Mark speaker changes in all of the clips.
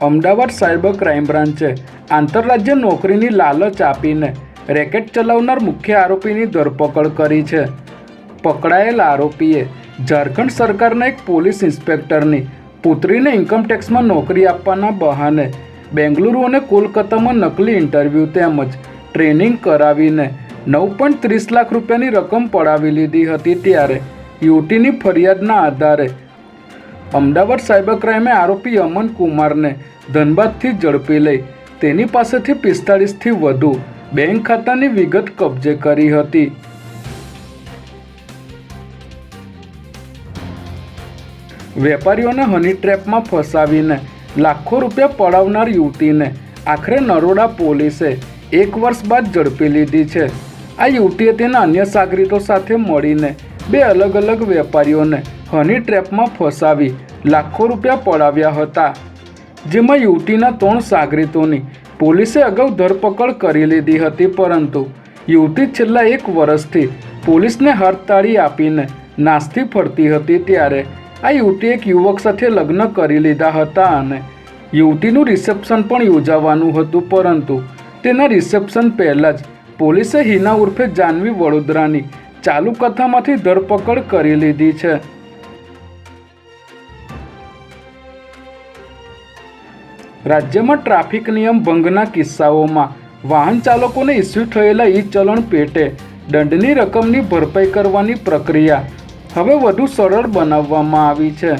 Speaker 1: Ahmedabad cyber crime બ્રાન્ચે આંતરરાજ્ય નોકરીની લાલચ આપીને રેકેટ ચલાવનાર મુખ્ય આરોપીની ધરપકડ કરી છે. પકડાયેલ આરોપીએ ઝારખંડ સરકારના એક પોલીસ ઇન્સ્પેક્ટરની પુત્રીને ઇન્કમટેક્સમાં નોકરી આપવાના બહાને બેંગલુરુ અને કોલકાતામાં નકલી ઇન્ટરવ્યૂ તેમજ ટ્રેનિંગ કરાવીને નવ પોઈન્ટ ત્રીસ લાખ રૂપિયાની રકમ પડાવી લીધી હતી ત્યારે યુવતીની ફરિયાદના આધારે અમદાવાદ સાયબર ક્રાઇમે આરોપી અમન કુમારને ધનબાદથી ઝડપી લઈ તેની પાસેથી પિસ્તાળીસથી વધુ બેંક ખાતાની વિગત કબજે કરી હતી. વેપારીઓને હની ટ્રેપમાં ફસાવીને લાખો રૂપિયા પડાવનાર યુવતીને આખરે નરોડા પોલીસે એક વર્ષ બાદ ઝડપી લીધી છે. આ યુવતીએ તેના અન્ય સાગરીતો સાથે મળીને બે અલગ અલગ વેપારીઓને હની ટ્રેપમાં ફસાવી લાખો રૂપિયા પડાવ્યા હતા. જેમાં યુવતીના ત્રણ સાગરીતોની પોલીસે અગાઉ ધરપકડ કરી લીધી હતી, પરંતુ યુવતી છેલ્લા એક વર્ષથી પોલીસને હડતાળી આપીને નાસ્તી ફરતી હતી ત્યારે આ યુવતી એક યુવક સાથે લગ્ન કરી લીધા હતા અને યુવતીનું રિસેપ્શન પણ યોજાવાનું હતું, પરંતુ તેના રિસેપ્શન પહેલાં જ પોલીસે હિના ઉર્ફે જાનવી વડોદરાની ચાલુ કથામાંથી ધરપકડ કરી લીધી છે. રાજ્યમાં ટ્રાફિક નિયમ ભંગના કિસ્સાઓમાં વાહન ચાલકોને ઇસ્યુ થયેલા ઈ ચલણ પેટે દંડની રકમની ભરપાઈ કરવાની પ્રક્રિયા હવે વધુ સરળ બનાવવામાં આવી છે.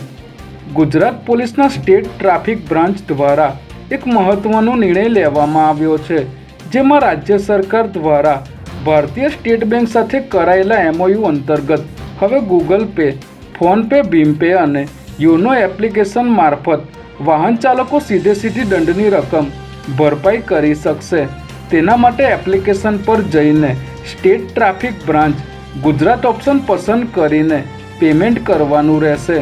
Speaker 1: ગુજરાત પોલીસના સ્ટેટ ટ્રાફિક બ્રાન્ચ દ્વારા એક મહત્વનો નિર્ણય લેવામાં આવ્યો છે, જેમાં રાજ્ય સરકાર દ્વારા ભારતીય સ્ટેટ બેંક સાથે કરાયેલા એમઓયુ અંતર્ગત હવે ગૂગલ પે ફોનપે ભીમ પે અને યોનો એપ્લિકેશન મારફત વાહન ચાલકો સીધે સીધી દંડની રકમ ભરપાઈ કરી શકશે. તેના માટે એપ્લિકેશન પર જઈને state traffic branch Gujarat option પસંદ કરીને પેમેન્ટ કરવાનું રહેશે.